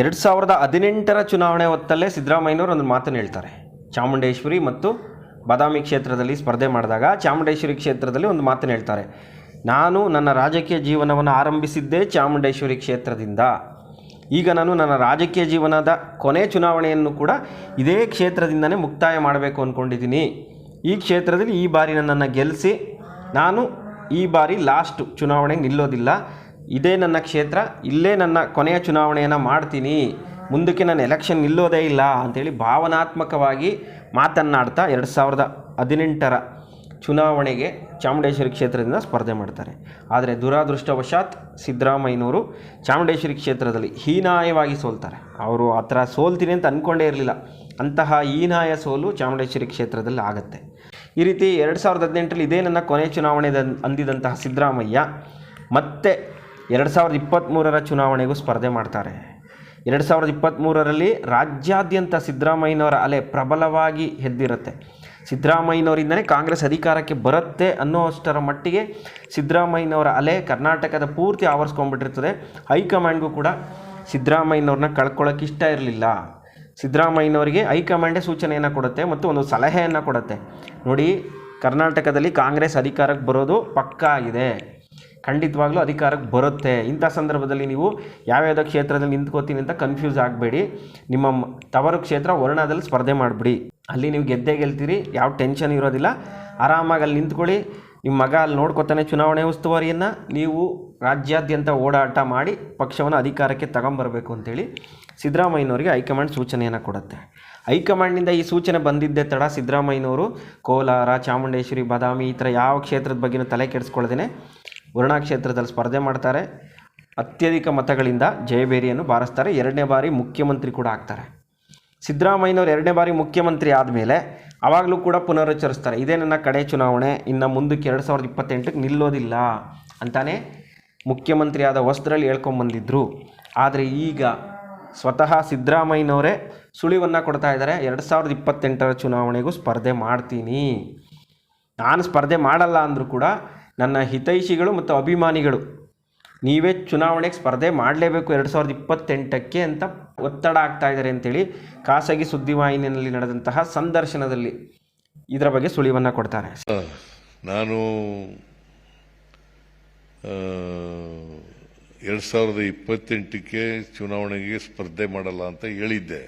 ಎರಡು ಸಾವಿರದ ಹದಿನೆಂಟರ ಚುನಾವಣೆ ಹೊತ್ತಲ್ಲೇ ಸಿದ್ದರಾಮಯ್ಯನವರು ಒಂದು ಮಾತನ್ನು ಹೇಳ್ತಾರೆ. ಚಾಮುಂಡೇಶ್ವರಿ ಮತ್ತು ಬಾದಾಮಿ ಕ್ಷೇತ್ರದಲ್ಲಿ ಸ್ಪರ್ಧೆ ಮಾಡಿದಾಗ ಚಾಮುಂಡೇಶ್ವರಿ ಕ್ಷೇತ್ರದಲ್ಲಿ ಒಂದು ಮಾತನ್ನು ಹೇಳ್ತಾರೆ. ನಾನು ನನ್ನ ರಾಜಕೀಯ ಜೀವನವನ್ನು ಆರಂಭಿಸಿದ್ದೇ ಚಾಮುಂಡೇಶ್ವರಿ ಕ್ಷೇತ್ರದಿಂದ. ಈಗ ನಾನು ನನ್ನ ರಾಜಕೀಯ ಜೀವನದ ಕೊನೆ ಚುನಾವಣೆಯನ್ನು ಕೂಡ ಇದೇ ಕ್ಷೇತ್ರದಿಂದನೇ ಮುಕ್ತಾಯ ಮಾಡಬೇಕು ಅಂದ್ಕೊಂಡಿದ್ದೀನಿ. ಈ ಕ್ಷೇತ್ರದಲ್ಲಿ ಈ ಬಾರಿ ನನ್ನನ್ನು ಗೆಲ್ಲಿಸಿ ನಾನು ಈ ಬಾರಿ ಲಾಸ್ಟ್ ಚುನಾವಣೆಗೆ ನಿಲ್ಲೋದಿಲ್ಲ. ಇದೇ ನನ್ನ ಕ್ಷೇತ್ರ, ಇಲ್ಲೇ ನನ್ನ ಕೊನೆಯ ಚುನಾವಣೆಯನ್ನು ಮಾಡ್ತೀನಿ, ಮುಂದಕ್ಕೆ ನಾನು ಎಲೆಕ್ಷನ್ ನಿಲ್ಲೋದೇ ಇಲ್ಲ ಅಂಥೇಳಿ ಭಾವನಾತ್ಮಕವಾಗಿ ಮಾತನ್ನಾಡ್ತಾ ಎರಡು ಸಾವಿರದ ಹದಿನೆಂಟರ ಚುನಾವಣೆಗೆ ಚಾಮುಂಡೇಶ್ವರಿ ಕ್ಷೇತ್ರದಿಂದ ಸ್ಪರ್ಧೆ ಮಾಡ್ತಾರೆ. ಆದರೆ ದುರಾದೃಷ್ಟವಶಾತ್ ಸಿದ್ದರಾಮಯ್ಯನವರು ಚಾಮುಂಡೇಶ್ವರಿ ಕ್ಷೇತ್ರದಲ್ಲಿ ಹೀನಾಯವಾಗಿ ಸೋಲ್ತಾರೆ. ಅವರು ಆ ಥರ ಸೋಲ್ತೀನಿ ಅಂತ ಅಂದ್ಕೊಂಡೇ ಇರಲಿಲ್ಲ. ಅಂತಹ ಹೀನಾಯ ಸೋಲು ಚಾಮುಂಡೇಶ್ವರಿ ಕ್ಷೇತ್ರದಲ್ಲಿ ಆಗುತ್ತೆ. ಈ ರೀತಿ ಎರಡು ಸಾವಿರದ ಹದಿನೆಂಟರಲ್ಲಿ ಇದೇ ನನ್ನ ಕೊನೆ ಚುನಾವಣೆ ಅಂದಿದಂತಹ ಸಿದ್ದರಾಮಯ್ಯ ಮತ್ತೆ ಎರಡು ಸಾವಿರದ ಇಪ್ಪತ್ತ್ಮೂರರ ಚುನಾವಣೆಗೂ ಸ್ಪರ್ಧೆ ಮಾಡ್ತಾರೆ. ಎರಡು ಸಾವಿರದ ಇಪ್ಪತ್ತ್ಮೂರರಲ್ಲಿ ರಾಜ್ಯಾದ್ಯಂತ ಸಿದ್ದರಾಮಯ್ಯನವರ ಅಲೆ ಪ್ರಬಲವಾಗಿ ಎದ್ದಿರುತ್ತೆ ಸಿದ್ದರಾಮಯ್ಯನವರಿಂದನೇ ಕಾಂಗ್ರೆಸ್ ಅಧಿಕಾರಕ್ಕೆ ಬರುತ್ತೆ ಅನ್ನೋ ಅಷ್ಟರ ಮಟ್ಟಿಗೆ ಸಿದ್ದರಾಮಯ್ಯನವರ ಅಲೆ ಕರ್ನಾಟಕದ ಪೂರ್ತಿ ಆವರಿಸ್ಕೊಂಡ್ಬಿಟ್ಟಿರ್ತದೆ. ಹೈಕಮಾಂಡ್ಗೂ ಕೂಡ ಸಿದ್ದರಾಮಯ್ಯನವ್ರನ್ನ ಕಳ್ಕೊಳ್ಳೋಕೆ ಇಷ್ಟ ಇರಲಿಲ್ಲ. ಸಿದ್ದರಾಮಯ್ಯನವರಿಗೆ ಹೈಕಮಾಂಡೇ ಸೂಚನೆಯನ್ನು ಕೊಡುತ್ತೆ ಮತ್ತು ಒಂದು ಸಲಹೆಯನ್ನು ಕೊಡುತ್ತೆ. ನೋಡಿ, ಕರ್ನಾಟಕದಲ್ಲಿ ಕಾಂಗ್ರೆಸ್ ಅಧಿಕಾರಕ್ಕೆ ಬರೋದು ಪಕ್ಕಾ ಆಗಿದೆ. ಖಂಡಿತವಾಗ್ಲೂ ಅಧಿಕಾರಕ್ಕೆ ಬರುತ್ತೆ. ಇಂಥ ಸಂದರ್ಭದಲ್ಲಿ ನೀವು ಯಾವ್ಯಾವುದೋ ಕ್ಷೇತ್ರದಲ್ಲಿ ನಿಂತ್ಕೋತೀನಿ ಅಂತ ಕನ್ಫ್ಯೂಸ್ ಆಗಬೇಡಿ. ನಿಮ್ಮ ತವರು ಕ್ಷೇತ್ರ ವರ್ಣದಲ್ಲಿ ಸ್ಪರ್ಧೆ ಮಾಡಿಬಿಡಿ. ಅಲ್ಲಿ ನೀವು ಗೆದ್ದೇ ಗೆಲ್ತೀರಿ, ಯಾವ ಟೆನ್ಷನ್ ಇರೋದಿಲ್ಲ. ಆರಾಮಾಗಿ ಅಲ್ಲಿ ನಿಂತ್ಕೊಳ್ಳಿ. ನಿಮ್ಮ ಮಗ ಅಲ್ಲಿ ನೋಡ್ಕೊತಾನೆ ಚುನಾವಣೆ ಉಸ್ತುವಾರಿಯನ್ನು. ನೀವು ರಾಜ್ಯಾದ್ಯಂತ ಓಡಾಟ ಮಾಡಿ ಪಕ್ಷವನ್ನು ಅಧಿಕಾರಕ್ಕೆ ತಗೊಂಬರಬೇಕು ಅಂತೇಳಿ ಸಿದ್ದರಾಮಯ್ಯನವರಿಗೆ ಹೈಕಮಾಂಡ್ ಸೂಚನೆಯನ್ನು ಕೊಡುತ್ತೆ. ಹೈಕಮಾಂಡ್ನಿಂದ ಈ ಸೂಚನೆ ಬಂದಿದ್ದೇ ತಡ ಸಿದ್ದರಾಮಯ್ಯನವರು ಕೋಲಾರ, ಚಾಮುಂಡೇಶ್ವರಿ, ಬಾದಾಮಿ ಈ ಥರ ಯಾವ ಕ್ಷೇತ್ರದ ಬಗ್ಗೆನೂ ತಲೆ ಕೆಡಿಸ್ಕೊಳ್ದೇನೆ ವರುಣಾ ಕ್ಷೇತ್ರದಲ್ಲಿ ಸ್ಪರ್ಧೆ ಮಾಡ್ತಾರೆ. ಅತ್ಯಧಿಕ ಮತಗಳಿಂದ ಜಯಬೇರಿಯನ್ನು ಬಾರಿಸ್ತಾರೆ. ಎರಡನೇ ಬಾರಿ ಮುಖ್ಯಮಂತ್ರಿ ಕೂಡ ಆಗ್ತಾರೆ. ಸಿದ್ದರಾಮಯ್ಯನವರು ಎರಡನೇ ಬಾರಿ ಮುಖ್ಯಮಂತ್ರಿ ಆದಮೇಲೆ ಆವಾಗಲೂ ಕೂಡ ಪುನರುಚ್ಚರಿಸ್ತಾರೆ. ಇದೇ ನನ್ನ ಕಡೆ ಚುನಾವಣೆ, ಇನ್ನು ಮುಂದಕ್ಕೆ ಎರಡು ಸಾವಿರದ ಇಪ್ಪತ್ತೆಂಟಕ್ಕೆ ನಿಲ್ಲೋದಿಲ್ಲ ಅಂತಾನೆ ಮುಖ್ಯಮಂತ್ರಿಯಾದ ವಸ್ತ್ರದಲ್ಲಿ ಹೇಳ್ಕೊಂಬಂದಿದ್ದರು ಆದರೆ ಈಗ ಸ್ವತಃ ಸಿದ್ದರಾಮಯ್ಯನವರೇ ಸುಳಿವನ್ನು ಕೊಡ್ತಾ ಇದ್ದಾರೆ. ಎರಡು ಸಾವಿರದ ಇಪ್ಪತ್ತೆಂಟರ ಚುನಾವಣೆಗೂ ಸ್ಪರ್ಧೆ ಮಾಡ್ತೀನಿ. ನಾನು ಸ್ಪರ್ಧೆ ಮಾಡಲ್ಲ ಅಂದರೂ ಕೂಡ ನನ್ನ ಹಿತೈಷಿಗಳು ಮತ್ತು ಅಭಿಮಾನಿಗಳು, ನೀವೇ ಚುನಾವಣೆಗೆ ಸ್ಪರ್ಧೆ ಮಾಡಲೇಬೇಕು ಎರಡು ಸಾವಿರದ ಇಪ್ಪತ್ತೆಂಟಕ್ಕೆ ಅಂತ ಒತ್ತಡ ಆಗ್ತಾ ಇದ್ದಾರೆ ಅಂತೇಳಿ ಖಾಸಗಿ ಸುದ್ದಿವಾಹಿನಿಯಲ್ಲಿ ನಡೆದಂತಹ ಸಂದರ್ಶನದಲ್ಲಿ ಇದರ ಬಗ್ಗೆ ಸುಳಿವನ್ನು ಕೊಡ್ತಾರೆ. ನಾನು ಎರಡು ಸಾವಿರದ ಇಪ್ಪತ್ತೆಂಟಕ್ಕೆ ಚುನಾವಣೆಗೆ ಸ್ಪರ್ಧೆ ಮಾಡಲ್ಲ ಅಂತ ಹೇಳಿದ್ದೆ.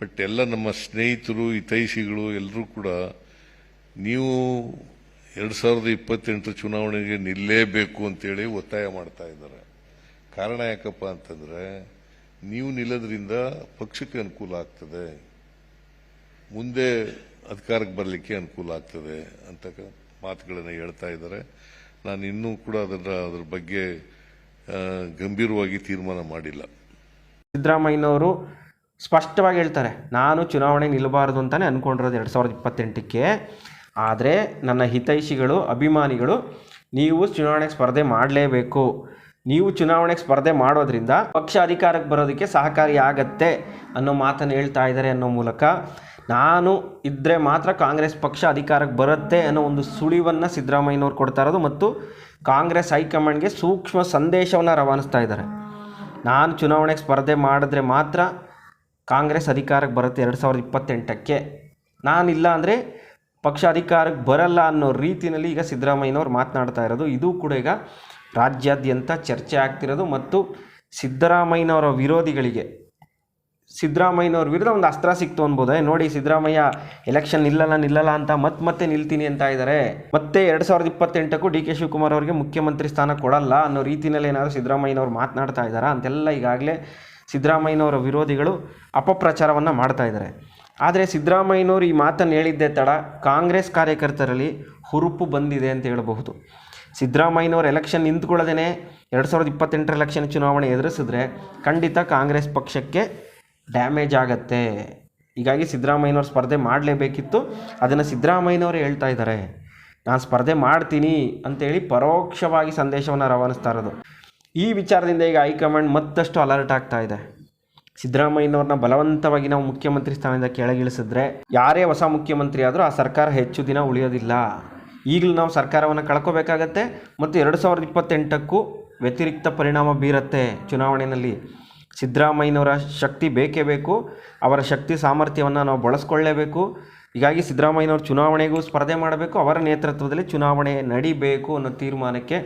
ಬಟ್ ಎಲ್ಲ ನಮ್ಮ ಸ್ನೇಹಿತರು, ಹಿತೈಷಿಗಳು ಎಲ್ಲರೂ ಕೂಡ ನೀವು ಎರಡು ಸಾವಿರದ ಇಪ್ಪತ್ತೆಂಟರ ಚುನಾವಣೆಗೆ ನಿಲ್ಲೇಬೇಕು ಅಂತೇಳಿ ಒತ್ತಾಯ ಮಾಡ್ತಾ ಇದ್ದಾರೆ. ಕಾರಣ ಯಾಕಪ್ಪ ಅಂತಂದ್ರೆ, ನೀವು ನಿಲ್ಲೋದ್ರಿಂದ ಪಕ್ಷಕ್ಕೆ ಅನುಕೂಲ ಆಗ್ತದೆ. ಮುಂದೆ ಅಧಿಕಾರಕ್ಕೆ ಬರಲಿಕ್ಕೆ ಅನುಕೂಲ ಆಗ್ತದೆ ಅಂತ ಮಾತುಗಳನ್ನು ಹೇಳ್ತಾ ಇದ್ದಾರೆ. ನಾನು ಇನ್ನೂ ಕೂಡ ಅದರ ಅದ್ರ ಬಗ್ಗೆ ಗಂಭೀರವಾಗಿ ತೀರ್ಮಾನ ಮಾಡಿಲ್ಲ. ಸಿದ್ದರಾಮಯ್ಯನವರು ಸ್ಪಷ್ಟವಾಗಿ ಹೇಳ್ತಾರೆ, ನಾನು ಚುನಾವಣೆ ನಿಲ್ಲಬಾರದು ಅಂತಲೇ ಅಂದ್ಕೊಂಡಿರೋದು ಎರಡು ಸಾವಿರದ ಇಪ್ಪತ್ತೆಂಟಕ್ಕೆ. ಆದರೆ ನನ್ನ ಹಿತೈಷಿಗಳು, ಅಭಿಮಾನಿಗಳು, ನೀವು ಚುನಾವಣೆಗೆ ಸ್ಪರ್ಧೆ ಮಾಡಲೇಬೇಕು. ನೀವು ಚುನಾವಣೆಗೆ ಸ್ಪರ್ಧೆ ಮಾಡೋದ್ರಿಂದ ಪಕ್ಷ ಅಧಿಕಾರಕ್ಕೆ ಬರೋದಕ್ಕೆ ಸಹಕಾರಿಯಾಗತ್ತೆ ಅನ್ನೋ ಮಾತನ್ನು ಹೇಳ್ತಾ ಇದ್ದಾರೆ ಅನ್ನೋ ಮೂಲಕ ನಾನು ಇದ್ದರೆ ಮಾತ್ರ ಕಾಂಗ್ರೆಸ್ ಪಕ್ಷ ಅಧಿಕಾರಕ್ಕೆ ಬರುತ್ತೆ ಅನ್ನೋ ಒಂದು ಸುಳಿವನ್ನು ಸಿದ್ದರಾಮಯ್ಯನವ್ರು ಕೊಡ್ತಾ ಇರೋದು ಮತ್ತು ಕಾಂಗ್ರೆಸ್ ಹೈಕಮಾಂಡ್ಗೆ ಸೂಕ್ಷ್ಮ ಸಂದೇಶವನ್ನು ರವಾನಿಸ್ತಾ ಇದ್ದಾರೆ. ನಾನು ಚುನಾವಣೆಗೆ ಸ್ಪರ್ಧೆ ಮಾಡಿದ್ರೆ ಮಾತ್ರ ಕಾಂಗ್ರೆಸ್ ಅಧಿಕಾರಕ್ಕೆ ಬರುತ್ತೆ ಎರಡು ಸಾವಿರದ ಇಪ್ಪತ್ತೆಂಟಕ್ಕೆ. ನಾನಿಲ್ಲ ಅಂದರೆ ಪಕ್ಷ ಅಧಿಕಾರಕ್ಕೆ ಬರಲ್ಲ ಅನ್ನೋ ರೀತಿಯಲ್ಲಿ ಈಗ ಸಿದ್ದರಾಮಯ್ಯನವ್ರು ಮಾತನಾಡ್ತಾ ಇರೋದು. ಇದು ಕೂಡ ಈಗ ರಾಜ್ಯಾದ್ಯಂತ ಚರ್ಚೆ ಆಗ್ತಿರೋದು ಮತ್ತು ಸಿದ್ದರಾಮಯ್ಯನವರ ವಿರೋಧಿಗಳಿಗೆ, ಸಿದ್ದರಾಮಯ್ಯನವ್ರ ವಿರುದ್ಧ ಒಂದು ಅಸ್ತ್ರ ಸಿಕ್ತು ಅನ್ಬೋದೆ? ನೋಡಿ ಸಿದ್ದರಾಮಯ್ಯ ಎಲೆಕ್ಷನ್ ನಿಲ್ಲಲ್ಲ ನಿಲ್ಲಲ್ಲ ಅಂತ ಮತ್ತೆ ಮತ್ತೆ ನಿಲ್ತೀನಿ ಅಂತ ಇದ್ದಾರೆ ಮತ್ತೆ ಎರಡು ಸಾವಿರದ ಇಪ್ಪತ್ತೆಂಟಕ್ಕೂ ಡಿ ಕೆ ಶಿವಕುಮಾರ್ ಅವರಿಗೆ ಮುಖ್ಯಮಂತ್ರಿ ಸ್ಥಾನ ಕೊಡಲ್ಲ ಅನ್ನೋ ರೀತಿಯಲ್ಲಿ ಏನಾದರೂ ಸಿದ್ದರಾಮಯ್ಯನವ್ರು ಮಾತನಾಡ್ತಾ ಇದ್ದಾರಾ ಅಂತೆಲ್ಲ ಈಗಾಗಲೇ ಸಿದ್ದರಾಮಯ್ಯನವರ ವಿರೋಧಿಗಳು ಅಪಪ್ರಚಾರವನ್ನು ಮಾಡ್ತಾ ಇದ್ದಾರೆ ಆದರೆ ಸಿದ್ದರಾಮಯ್ಯನವರು ಈ ಮಾತನ್ನು ಹೇಳಿದ್ದೇ ತಡ. ಕಾಂಗ್ರೆಸ್ ಕಾರ್ಯಕರ್ತರಲ್ಲಿ ಹುರುಪು ಬಂದಿದೆ ಅಂತ ಹೇಳಬಹುದು. ಸಿದ್ದರಾಮಯ್ಯನವರು ಎಲೆಕ್ಷನ್ ನಿಂತ್ಕೊಳ್ಳೋದೇ ಎರಡು ಸಾವಿರದ ಇಪ್ಪತ್ತೆಂಟರ ಎಲೆಕ್ಷನ್ ಚುನಾವಣೆ ಎದುರಿಸಿದ್ರೆ ಖಂಡಿತ ಕಾಂಗ್ರೆಸ್ ಪಕ್ಷಕ್ಕೆ ಡ್ಯಾಮೇಜ್ ಆಗತ್ತೆ. ಹೀಗಾಗಿ ಸಿದ್ದರಾಮಯ್ಯನವ್ರು ಸ್ಪರ್ಧೆ ಮಾಡಲೇಬೇಕಿತ್ತು. ಅದನ್ನು ಸಿದ್ದರಾಮಯ್ಯನವರು ಹೇಳ್ತಾ ಇದ್ದಾರೆ. ನಾನು ಸ್ಪರ್ಧೆ ಮಾಡ್ತೀನಿ ಅಂತೇಳಿ ಪರೋಕ್ಷವಾಗಿ ಸಂದೇಶವನ್ನು ರವಾನಿಸ್ತಾ ಇರೋದು. ಈ ವಿಚಾರದಿಂದ ಈಗ ಹೈಕಮಾಂಡ್ ಮತ್ತಷ್ಟು ಅಲರ್ಟ್ ಆಗ್ತಾ ಇದೆ. ಸಿದ್ದರಾಮಯ್ಯನವ್ರನ್ನ ಬಲವಂತವಾಗಿ ನಾವು ಮುಖ್ಯಮಂತ್ರಿ ಸ್ಥಾನದಿಂದ ಕೆಳಗಿಳಿಸಿದ್ರೆ ಯಾರೇ ಹೊಸ ಮುಖ್ಯಮಂತ್ರಿ ಆದರೂ ಆ ಸರ್ಕಾರ ಹೆಚ್ಚು ದಿನ ಉಳಿಯೋದಿಲ್ಲ. ಈಗಲೂ ನಾವು ಸರ್ಕಾರವನ್ನು ಕಳ್ಕೋಬೇಕಾಗತ್ತೆ ಮತ್ತು ಎರಡು ಸಾವಿರದ ಇಪ್ಪತ್ತೆಂಟಕ್ಕೂ ವ್ಯತಿರಿಕ್ತ ಪರಿಣಾಮ ಬೀರುತ್ತೆ ಚುನಾವಣೆಯಲ್ಲಿ. ಸಿದ್ದರಾಮಯ್ಯನವರ ಶಕ್ತಿ ಬೇಕೇ ಬೇಕು, ಅವರ ಶಕ್ತಿ ಸಾಮರ್ಥ್ಯವನ್ನು ನಾವು ಬಳಸ್ಕೊಳ್ಳೇಬೇಕು. ಹೀಗಾಗಿ ಸಿದ್ದರಾಮಯ್ಯನವರು ಚುನಾವಣೆಗೂ ಸ್ಪರ್ಧೆ ಮಾಡಬೇಕು, ಅವರ ನೇತೃತ್ವದಲ್ಲಿ ಚುನಾವಣೆ ನಡಿಬೇಕು ಅನ್ನೋ ತೀರ್ಮಾನಕ್ಕೆ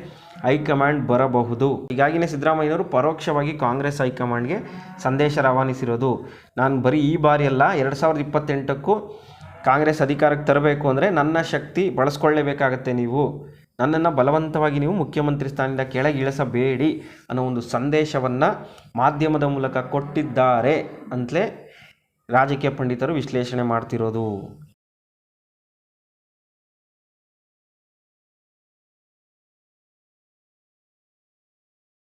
ಹೈಕಮಾಂಡ್ ಬರಬಹುದು. ಹೀಗಾಗಿನೇ ಸಿದ್ದರಾಮಯ್ಯನವರು ಪರೋಕ್ಷವಾಗಿ ಕಾಂಗ್ರೆಸ್ ಹೈಕಮಾಂಡ್ಗೆ ಸಂದೇಶ ರವಾನಿಸಿರೋದು. ನಾನು ಬರೀ ಈ ಬಾರಿಯಲ್ಲ ಎರಡು ಸಾವಿರದ ಇಪ್ಪತ್ತೆಂಟಕ್ಕೂ ಕಾಂಗ್ರೆಸ್ ಅಧಿಕಾರಕ್ಕೆ ತರಬೇಕು ಅಂದರೆ ನನ್ನ ಶಕ್ತಿ ಬಳಸ್ಕೊಳ್ಳೇಬೇಕಾಗತ್ತೆ ನೀವು. ನನ್ನನ್ನು ಬಲವಂತವಾಗಿ ನೀವು ಮುಖ್ಯಮಂತ್ರಿ ಸ್ಥಾನದಿಂದ ಕೆಳಗೆ ಇಳಿಸಬೇಡಿ ಅನ್ನೋ ಒಂದು ಸಂದೇಶವನ್ನು ಮಾಧ್ಯಮದ ಮೂಲಕ ಕೊಟ್ಟಿದ್ದಾರೆ ಅಂತಲೇ ರಾಜಕೀಯ ಪಂಡಿತರು ವಿಶ್ಲೇಷಣೆ ಮಾಡ್ತಿರೋದು.